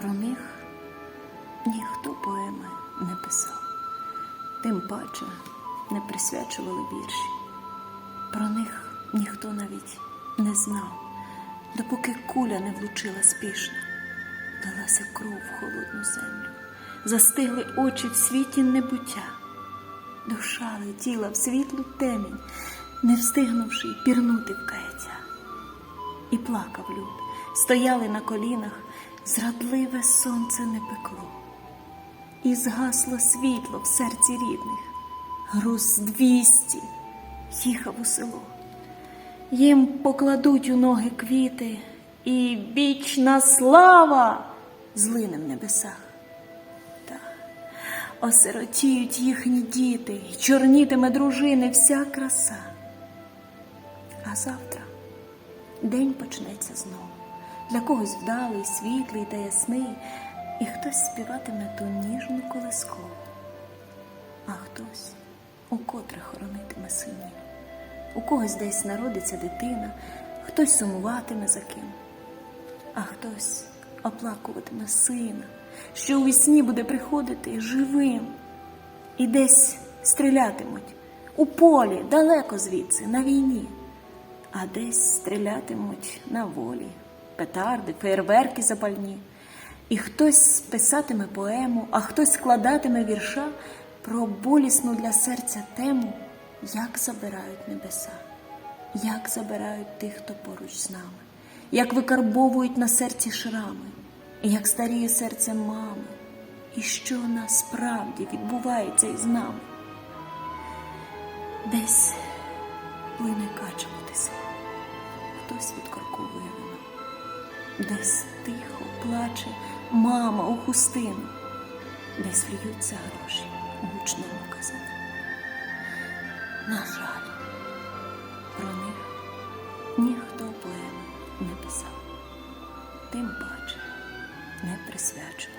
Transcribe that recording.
Про них ніхто поеми не писав, тим паче не присвячували вірші. Про них ніхто навіть не знав, допоки куля не влучила спішно, лилася кров в холодну землю, застигли очі в світі небуття, душа летіла в світлу темінь, не встигнувши пірнути в каяття. І плакав люд, стояли на колінах, зрадливе сонце не пекло, і згасло світло в серці рідних, груз двісті їхав у село. Їм покладуть у ноги квіти, і вічна слава злине в небесах. Та осиротіють їхні діти, й чорнітиме дружини вся краса. А завтра день почнеться знову. Для когось вдалий, світлий та ясний, і хтось співатиме ту ніжну колискову, а хтось укотре хоронитиме синів. У когось десь народиться дитина, хтось сумуватиме за ким, а хтось оплакуватиме сина, що у вісні буде приходити живим, і десь стрілятимуть у полі, далеко звідси, на війні, а десь стрілятимуть на волі, петарди, фейерверки запальні. І хтось писатиме поему, а хтось складатиме вірша про болісну для серця тему, як забирають небеса, як забирають тих, хто поруч з нами, як викарбовують на серці шрами, як старіє серце мами, і що насправді відбувається із нами. Десь плине кача тиса, хтось відкорковує вино, десь тихо плаче мама у хустину, десь льються гроші у гучному. На жаль, про них ніхто поеми не писав, тим паче не присвячував.